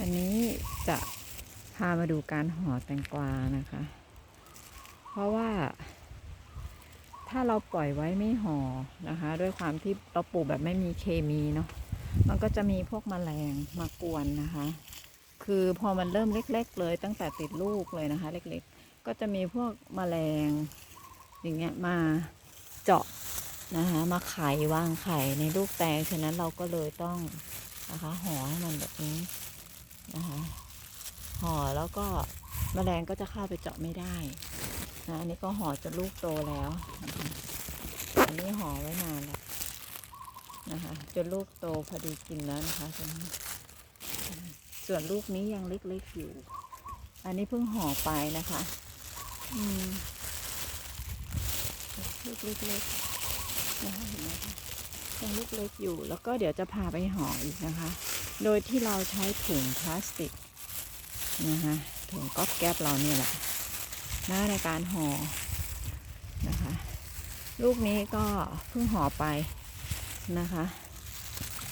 อันนี้จะพามาดูการห่อแตงกวานะคะ เพราะว่า ถ้าเราปล่อยไว้ไม่ห่อนะคะ ด้วยความที่เราปลูกแบบไม่มีเคมีเนาะมันก็จะมีพวกแมลงมากวนนะคะ คือพอมันเริ่มเล็ก ๆ เลยตั้งแต่ติดลูกเลยนะคะ เล็กๆ ก็จะมีพวกแมลงอย่างเงี้ยมาเจาะนะคะมาไข่วางไข่ในลูกแตงฉะนั้นเราก็เลยต้องนะคะห่อให้มันแบบนี้ นะคะห่อแล้วก็แมลงก็จะเข้าไปเจาะไม่ได้นะอันนี้ก็ห่อจนลูกโตแล้วอันนี้ห่อไว้นานแล้วนะคะจนลูกโตพอดีกินแล้วนะคะตรงนี้ส่วนลูกนี้ยังเล็กๆอยู่ อันนี้เพิ่งห่อไปนะคะ อืมลูกเล็กๆนะคะเห็นไหมคะยังลูกเล็กอยู่ แล้วก็เดี๋ยวจะพาไปห่ออีกนะคะ โดยที่เราใช้ถุงพลาสติกนะคะถุงก๊อบแก๊บเราเนี่ยแหละนะในการห่อนะคะ ลูกนี้ก็เพิ่งห่อไปนะคะ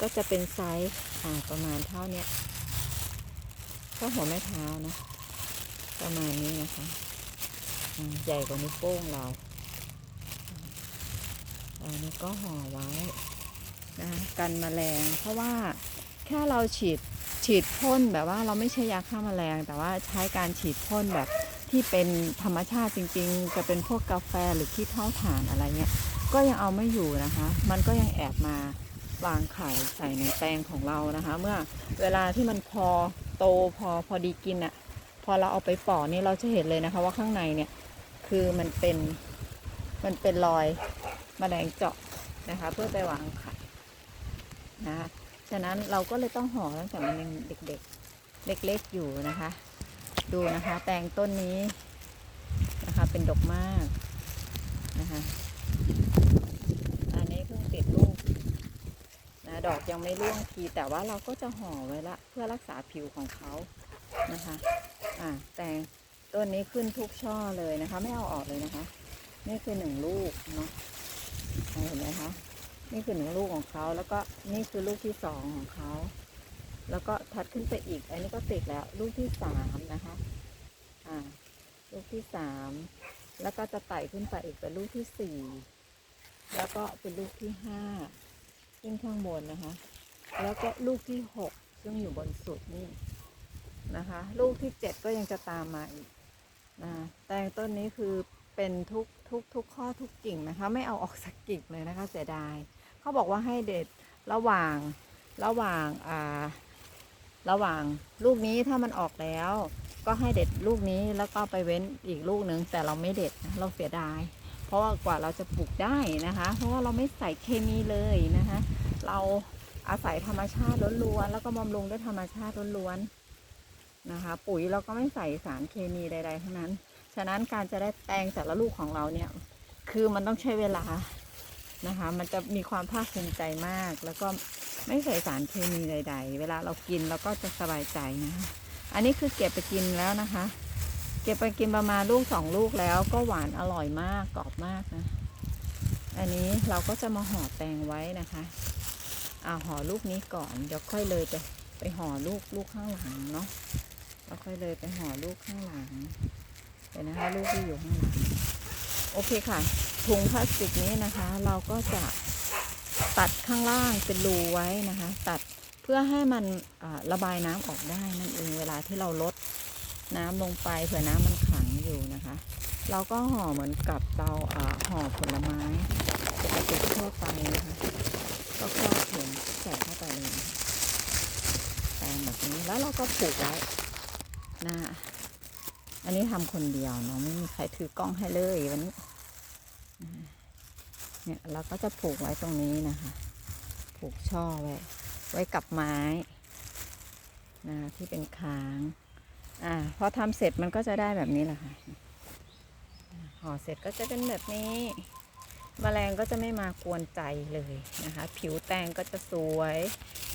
ก็จะเป็นไซส์ประมาณเท่านี้ก็หัวแม่เท้านะประมาณนี้นะคะ ใหญ่กว่านิ้วโป้งเราอันนี้ก็ห่อไว้นะคะกันแมลงเพราะว่า แค่เราฉีดฉีดพ่นแบบว่าเราไม่ใช่ยาฆ่าแมลง แต่ว่าใช้การฉีดพ่นแบบที่เป็นธรรมชาติจริง ๆ จะเป็นพวกกาแฟหรือขี้เท่าถ่านอะไรเงี้ยก็ยังเอาไม่อยู่นะคะ มันก็ยังแอบมาวางไข่ใส่ในแตงของเรานะคะ เมื่อเวลาที่มันพอโตพอพอดีกินอะ่ะพอเราเอาไปปอกนี่เราจะเห็นเลยนะคะว่าข้างในเนี่ยคือมันเป็นมันเป็นรอยแมลงเจาะนะคะ เพื่อไปวางไข่นะคะ ฉะนั้นเราก็เลยต้องห่อตั้งแต่มันยังเด็กๆ เล็กๆอยู่นะคะ ดูนะคะ แตงต้นนี้นะคะ เป็นดกมากนะคะอันนี้เพิ่งติดลูกนะดอกยังไม่ร่วงทีแต่ว่าเราก็จะห่อไว้ละ เพื่อรักษาผิวของเขานะคะอ่าแตงต้นนี้ขึ้นทุกช่อเลยนะคะ ไม่เอาออกเลยนะคะ นี่คือหนึ่งลูกเนาะเห็นไหมคะ นี่คือหนึ่งลูกของเขา แล้วก็นี่คือลูกที่สองของเขา แล้วก็ถัดขึ้นไปอีก อันนี้ก็ติดแล้ว ลูกที่สามนะคะ อ่า ลูกที่สาม แล้วก็จะไต่ขึ้นไปอีกเป็นลูกที่สี่ แล้วก็เป็นลูกที่ห้าขึ้นข้างบนนะคะ แล้วก็ลูกที่หกซึ่งอยู่บนสุดนี่นะคะ ลูกที่เจ็ดก็ยังจะตามมาอีกนะแตงต้นนี้คือ เป็นทุกทุกทุกข้อทุกกิ่งนะคะ ไม่เอาออกสักกิ่งเลยนะคะเสียดายเขาบอกว่าให้เด็ดระหว่างระหว่างอ่าระหว่างลูกนี้ถ้ามันออกแล้ว ก็ให้เด็ดลูกนี้แล้วก็ไปเว้นอีกลูกหนึ่งแต่เราไม่เด็ดนะเราเสียดาย เพราะว่ากว่าเราจะปลูกได้นะคะ เพราะว่าเราไม่ใส่เคมีเลยนะคะ เราอาศัยธรรมชาติล้วนๆแล้วก็บำรุงด้วยธรรมชาติล้วนๆนะคะ ปุ๋ยเราก็ไม่ใส่สารเคมีใดๆทั้งนั้น ฉะนั้นการจะได้แตงแต่ละลูกของเราเนี่ย คือมันต้องใช้เวลานะคะ มันจะมีความภาคภูมิใจมาก แล้วก็ไม่ใส่สารเคมีใด ๆ เวลาเรากินเราก็จะสบายใจนะคะอันนี้คือเก็บไปกินแล้วนะคะ เก็บไปกินประมาณลูกสองลูกแล้วก็หวานอร่อยมากกรอบมากนะ อันนี้เราก็จะมาห่อแตงไว้นะคะอ่าห่อลูกนี้ก่อนเดี๋ยวค่อยเลยไปไปห่อลูกลูกข้างหลังเนาะแล้วค่อยเลยไปห่อลูกข้างหลัง เห็นนะคะลูกที่อยู่ข้างหลังโอเคค่ะ ถุงพลาสติกนี้นะคะ เราก็จะตัดข้างล่างเป็นรูไว้นะคะ ตัดเพื่อให้มันระบายน้ำออกได้นั่นเองเวลาที่เราลดน้ำลงไปเผื่อน้ำมันขังอยู่นะคะ เราก็ห่อเหมือนกับเราห่อผลไม้ปกติทั่วไปนะคะก็ครอบถุงใส่เข้าไปเลยนะคะแปรงแบบนี้แล้วเราก็ผูกไว้หน้า อันนี้ทำคนเดียวเนาะไม่มีใครถือกล้องให้เลยวันนี้ เนี่ยเราก็จะผูกไว้ตรงนี้นะคะ ผูกช่อไว้ ไว้กับไม้นะที่เป็นค้าง อ่าพอทำเสร็จมันก็จะได้แบบนี้แหละค่ะห่อเสร็จก็จะเป็นแบบนี้แมลงก็จะไม่มากวนใจเลยนะคะ ผิวแตงก็จะสวย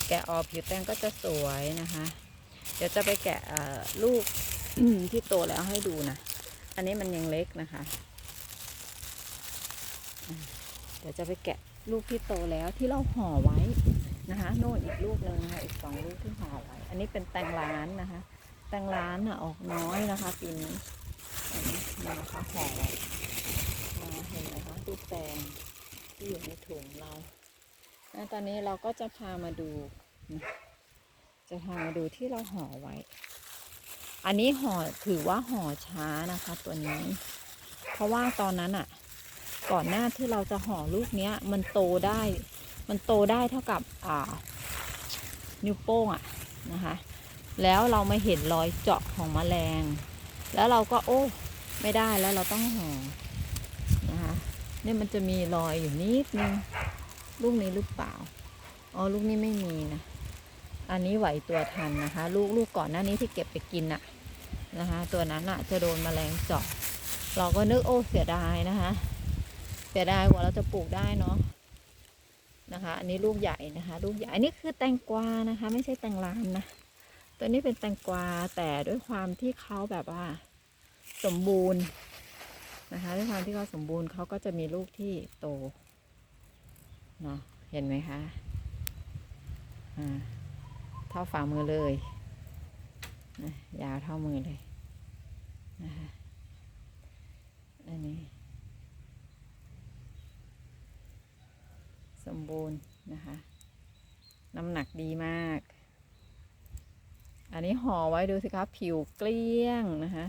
แกะออกผิวแตงก็จะสวยนะคะ เดี๋ยวจะไปแกะลูก ที่โตแล้วให้ดูนะ อันนี้มันยังเล็กนะคะ เดี๋ยวจะไปแกะลูกที่โตแล้วที่เราห่อไว้นะคะ โน่นอีกลูกหนึ่งนะคะ อีกสองลูกที่ห่อไว้ อันนี้เป็นแตงร้านนะคะ แตงร้านอะออกน้อยนะคะปีนี้อันนี้นะคะห่อไว้อ่าเห็นไหมคะลูกแตงที่อยู่ในถุงเราตอนนี้เราก็จะพามาดู จะพามาดูที่เราห่อไว้ อันนี้ห่อถือว่าห่อช้านะคะ ตัวนี้ เพราะว่าตอนนั้นอะ ก่อนหน้าที่เราจะห่อลูกเนี้ย มันโตได้ มันโตได้เท่ากับอ่า นิ้วโป้งอะนะคะ แล้วเราไม่เห็นรอยเจาะของแมลง แล้วเราก็โอ้ ไม่ได้แล้วเราต้องห่อนะคะเนี่ยมันจะมีรอยอยู่นิดนึงลูกนี้หรือเปล่า อ๋อ ลูกนี้ไม่มีนะ อันนี้ไหวตัวทันนะคะ ลูกลูกก่อนหน้านี้ที่เก็บไปกินอะนะคะ ตัวนั้นอะจะโดนแมลงเจาะเราก็นึกโอ้เสียดายนะคะ เสียดายกว่าเราจะปลูกได้เนาะนะคะ อันนี้ลูกใหญ่นะคะ ลูกใหญ่อันนี้คือแตงกวานะคะ ไม่ใช่แตงลานนะตัวนี้เป็นแตงกวาแต่ด้วยความที่เขาแบบว่า สมบูรณ์นะคะ ด้วยความที่เขาสมบูรณ์เขาก็จะมีลูกที่โตเนาะเห็นไหมคะอ่า เท่าฝ่ามือเลยนะยาวเท่ามือเลยนะคะอันนี้ สมบูรณ์นะคะ น้ำหนักดีมาก อันนี้ห่อไว้ดูสิครับ ผิวเกลี้ยงนะคะ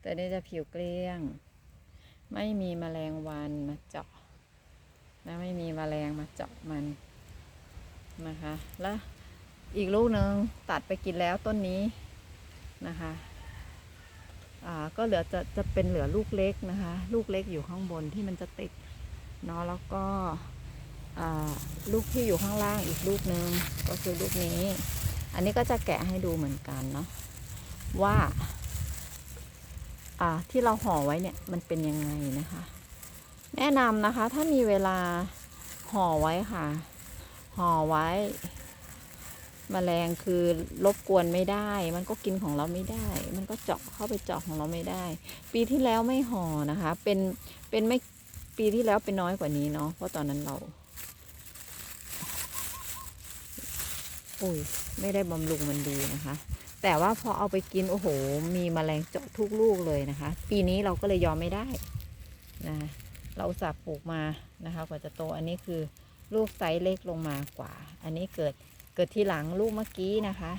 แต่นี่จะผิวเกลี้ยง ไม่มีแมลงวันมาเจาะนะไม่มีแมลงมาเจาะมันนะคะ แล้ว อีกลูกหนึ่งตัดไปกินแล้วต้นนี้นะคะอ่าก็เหลือจะจะเป็นเหลือลูกเล็กนะคะ ลูกเล็กอยู่ข้างบนที่มันจะติดเนาะแล้วก็อ่าลูกที่อยู่ข้างล่างอีกลูกหนึ่งก็คือลูกนี้ อันนี้ก็จะแกะให้ดูเหมือนกันเนาะว่าอ่าที่เราห่อไว้เนี่ยมันเป็นยังไงนะคะ แนะนำนะคะถ้ามีเวลาห่อไว้ค่ะห่อไว้ แมลงคือรบกวนไม่ได้ มันก็กินของเราไม่ได้ มันก็เจาะเข้าไปเจาะของเราไม่ได้ ปีที่แล้วไม่ห่อนะคะ เป็นเป็นไม่ปีที่แล้วเป็นน้อยกว่านี้เนาะเพราะตอนนั้นเราอุ้ยไม่ได้บำรุงมันดีนะคะ แต่ว่าพอเอาไปกินโอ้โห มีแมลงเจาะทุกลูกเลยนะคะ ปีนี้เราก็เลยยอมไม่ได้นะเราสับปลูกมานะคะ กว่าจะโตอันนี้คือลูกไซส์เล็กลงมากว่า อันนี้เกิด เกิดที่หลังลูกเมื่อกี้นะคะ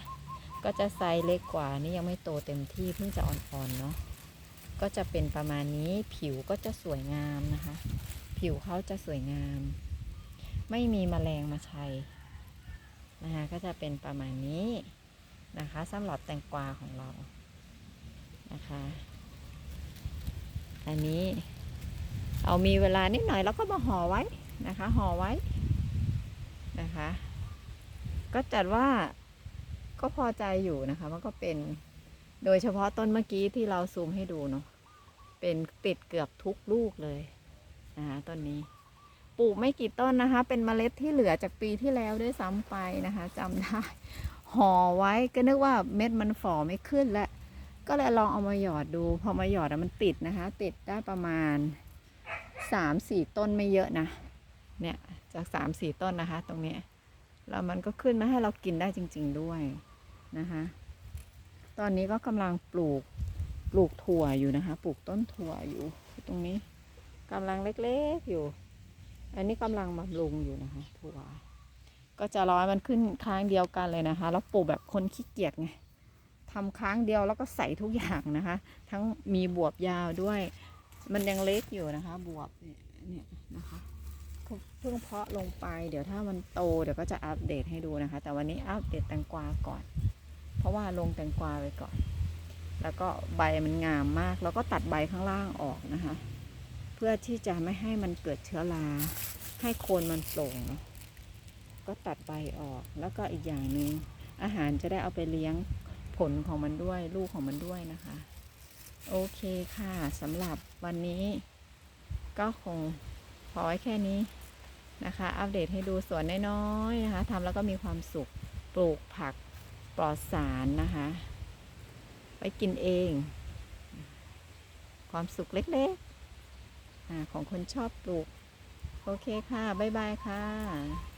ก็จะไซส์เล็กกว่านี่ยังไม่โตเต็มที่เพิ่งจะอ่อนๆเนาะก็จะเป็นประมาณนี้ผิวก็จะสวยงามนะคะ ผิวเขาจะสวยงาม ไม่มีแมลงมาใช้นะคะก็จะเป็นประมาณนี้นะคะสำหรับแตงกวาของเรานะคะ อันนี้เอามีเวลานิดหน่อยแล้วก็มาห่อไว้นะคะห่อไว้นะคะ ก็จัดว่าก็พอใจอยู่นะคะ มันก็เป็นโดยเฉพาะต้นเมื่อกี้ที่เราซูมให้ดูเนาะเป็นติดเกือบทุกลูกเลยนะคะต้นนี้ ปลูกไม่กี่ต้นนะคะ เป็นเมล็ดที่เหลือจากปีที่แล้วด้วยซ้ำไปนะคะจำได้ห่อไว้ก็นึกว่าเม็ดมันฝ่อไม่ขึ้นแล้วก็เลยลองเอามาหยอดดู พอมาหยอดอะมันติดนะคะ ติดได้ประมาณสามสี่ต้นไม่เยอะนะ เนี่ยจากสามสี่ต้นนะคะ ตรงนี้ แล้วมันก็ขึ้นมาให้เรากินได้จริง ๆด้วยนะคะ ตอนนี้ก็กำลังปลูกปลูกถั่วอยู่นะคะ ปลูกต้นถั่วอยู่ตรงนี้กำลังเล็กๆอยู่ อันนี้กำลังบำรุงอยู่นะคะ ถั่ว ก็จะร้อยมันขึ้นค้างเดียวกันเลยนะคะ แล้วปลูกแบบคนขี้เกียจไงทำค้างเดียวแล้วก็ใส่ทุกอย่างนะคะ ทั้งมีบวบยาวด้วย มันยังเล็กอยู่นะคะ บวบเนี่ยเนี่ยนะคะ เพิ่งเพาะลงไป เดี๋ยวถ้ามันโตเดี๋ยวก็จะอัปเดตให้ดูนะคะ แต่วันนี้อัปเดตแตงกวาก่อน เพราะว่าลงแตงกวาไว้ก่อน แล้วก็ใบมันงามมาก แล้วก็ตัดใบข้างล่างออกนะคะ เพื่อที่จะไม่ให้มันเกิดเชื้อราให้โคนมันโปร่งก็ตัดใบออก แล้วก็อีกอย่างหนึ่งอาหารจะได้เอาไปเลี้ยงผลของมันด้วย ลูกของมันด้วยนะคะ โอเคค่ะสำหรับวันนี้ก็คง ขอไว้แค่นี้นะคะ อัปเดตให้ดูสวนน้อยๆนะคะทำแล้วก็มีความสุขปลูกผักปลอดสารนะคะไปกินเอง ความสุขเล็กๆอของคนชอบปลูก โอเคค่ะ บ๊ายบายค่ะ